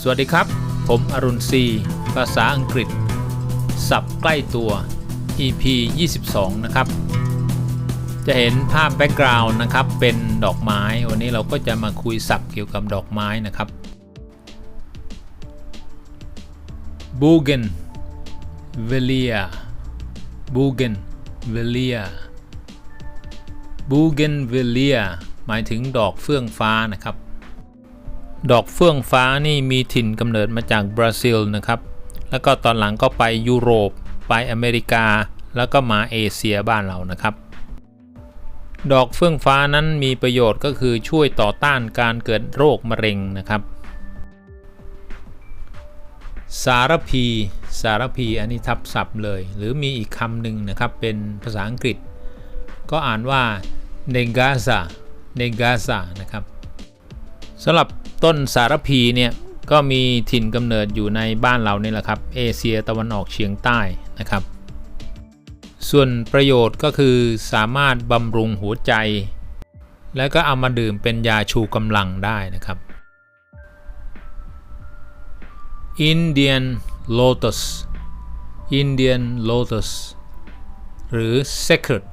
สวัสดีครับ ผมอรุณซีภาษาอังกฤษ สับใกล้ตัว EP 22 นะครับ จะเห็นภาพแบ็กกราวน์นะครับ เป็นดอกไม้ วันนี้เราก็จะมาคุยสับเกี่ยวกับดอกไม้นะครับบูเกนเวเลียบูเกนเวเลียบูเกนเวเลียหมายถึงดอกเฟื่องฟ้านะครับ ดอกเฟื่องฟ้านี่มีถิ่นกำเนิดมาจากบราซิลนะครับ แล้วก็ตอนหลังก็ไปยุโรป ไปอเมริกา แล้วก็มาเอเชียบ้านเรานะครับ ดอกเฟื่องฟ้านั้นมีประโยชน์ก็คือช่วยต่อต้านการเกิดโรคมะเร็งนะครับ สารพี สารพีอันนี้ทับศัพท์เลย หรือมีอีกคำหนึ่งนะครับเป็นภาษาอังกฤษ ก็อ่านว่า negaza negaza นะครับ สำหรับต้นสารพีเนี่ยก็มีถิ่นกำเนิดอยู่ในบ้านเรานี่แหละครับเอเชียตะวันออกเฉียงใต้นะครับ ส่วนประโยชน์ก็คือสามารถบำรุงหัวใจ แล้วก็เอามาดื่มเป็นยาชูกำลังได้นะครับ Indian Lotus Indian Lotus หรือ Sacred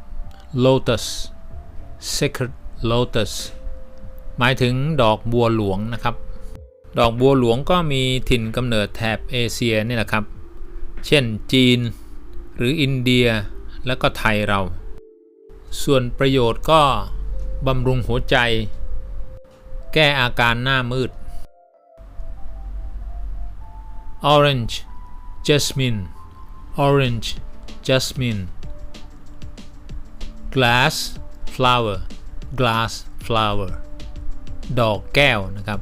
Lotus Sacred Lotus หมายถึงดอกบัวหลวงนะครับ ดอกบัวหลวงก็มีถิ่นกำเนิดแถบเอเชียนี่แหละครับ เช่นจีน หรืออินเดียแล้วก็ไทยเรา ส่วนประโยชน์ก็บำรุงหัวใจ แก้อาการหน้ามืด Orange Jasmine Orange Jasmine Glass Flower Glass Flower ดอกแก้วนะครับ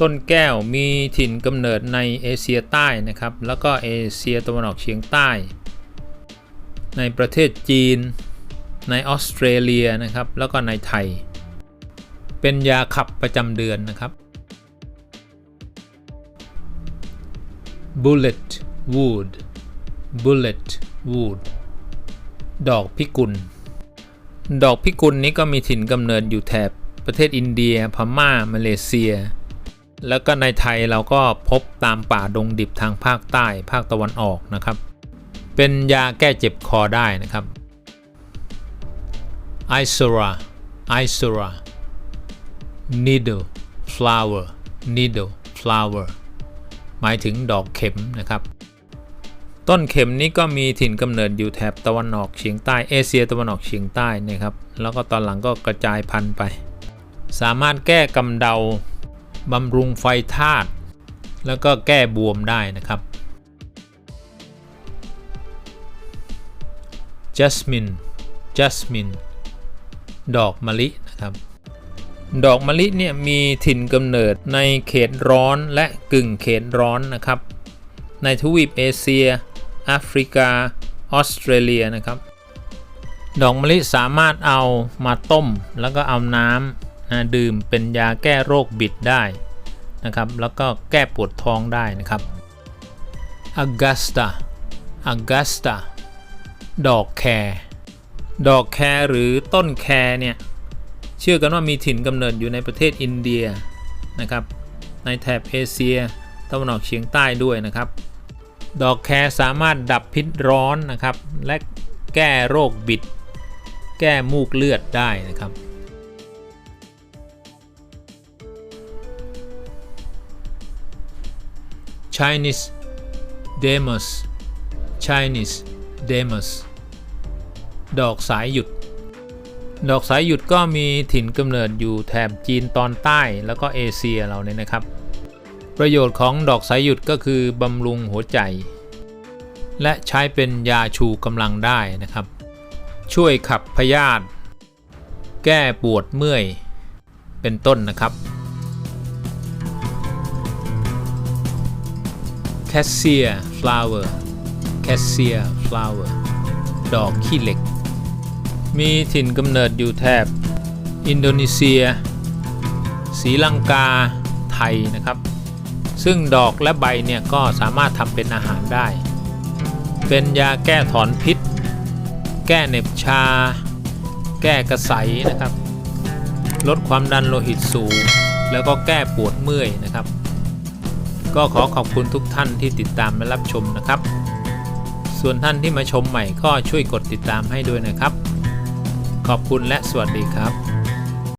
ต้นแก้วมีถิ่นกำเนิดในเอเชียใต้นะครับ แล้วก็เอเชียตะวันออกเฉียงใต้ ในประเทศจีน ในออสเตรเลียนะครับ แล้วก็ในไทย เป็นยาขับประจำเดือนนะครับ Bullet Wood Bullet Wood ดอกพิกุล ดอกพิกุลนี้ก็มีถิ่นกำเนิดอยู่แถบประเทศอินเดีย พม่า มาเลเซีย แล้วก็ในไทยเราก็พบตามป่าดงดิบทางภาคใต้ ภาคตะวันออกนะครับ เป็นยาแก้เจ็บคอได้นะครับ Isora Isora Needle Flower Needle Flower หมายถึงดอกเข็มนะครับ ต้นเข็มนี้ก็มีถิ่นกำเนิดอยู่แถบตะวันออกเฉียงใต้เอเชียตะวันออกเฉียงใต้นะครับ แล้วก็ตอนหลังก็กระจายพันธุ์ไป สามารถแก้กำเดาบำรุงไฟธาตุแล้วก็แก้บวมได้นะครับ Jasmine Jasmine ดอกมะลินะครับ ดอกมะลิเนี่ยมีถิ่นกำเนิดในเขตร้อนและกึ่งเขตร้อนนะครับ ในทวีปเอเชีย แอฟริกา ออสเตรเลียนะครับดอกมะลิสามารถเอามาต้ม แล้วก็เอาน้ำนะดื่มเป็นยาแก้โรคบิดได้นะครับแล้วก็แก้ปวดท้องได้นะครับ Augusta Augusta ดอกแครดอกแครหรือต้นแครเนี่ยเชื่อกันว่ามีถิ่นกำเนิดอยู่ในประเทศอินเดียนะครับในแถบเอเชียตะวันออกเฉียงใต้ด้วยนะครับ ดอกแคสามารถดับพิษร้อนนะครับ และแก้โรคบิด แก้มูกเลือดได้นะครับ Chinese Demus Chinese Demus ดอกสายหยุด ดอกสายหยุดก็มีถิ่นกำเนิดอยู่แถบจีนตอนใต้แล้วก็เอเชียเราเนี่ยนะครับ ประโยชน์ของดอกสายหยุดก็คือบำรุงหัวใจ และใช้เป็นยาชูกำลังได้นะครับ ช่วยขับพยาธิแก้ปวดเมื่อย เป็นต้นนะครับ Cassia flower Cassia flower ดอกขี้เหล็ก มีถิ่นกำเนิดอยู่แถบ อินโดนีเซียศรีลังกา ไทยนะครับ ซึ่งดอกและใบเนี่ยก็สามารถทำเป็นอาหารได้ เป็นยาแก้ถอนพิษ แก้เหน็บชา แก้กระใสนะครับ ลดความดันโลหิตสูง แล้วก็แก้ปวดเมื่อยนะครับ ก็ขอขอบคุณทุกท่านที่ติดตามและรับชมนะครับ ส่วนท่านที่มาชมใหม่ก็ช่วยกดติดตามให้ด้วยนะครับ ขอบคุณและสวัสดีครับ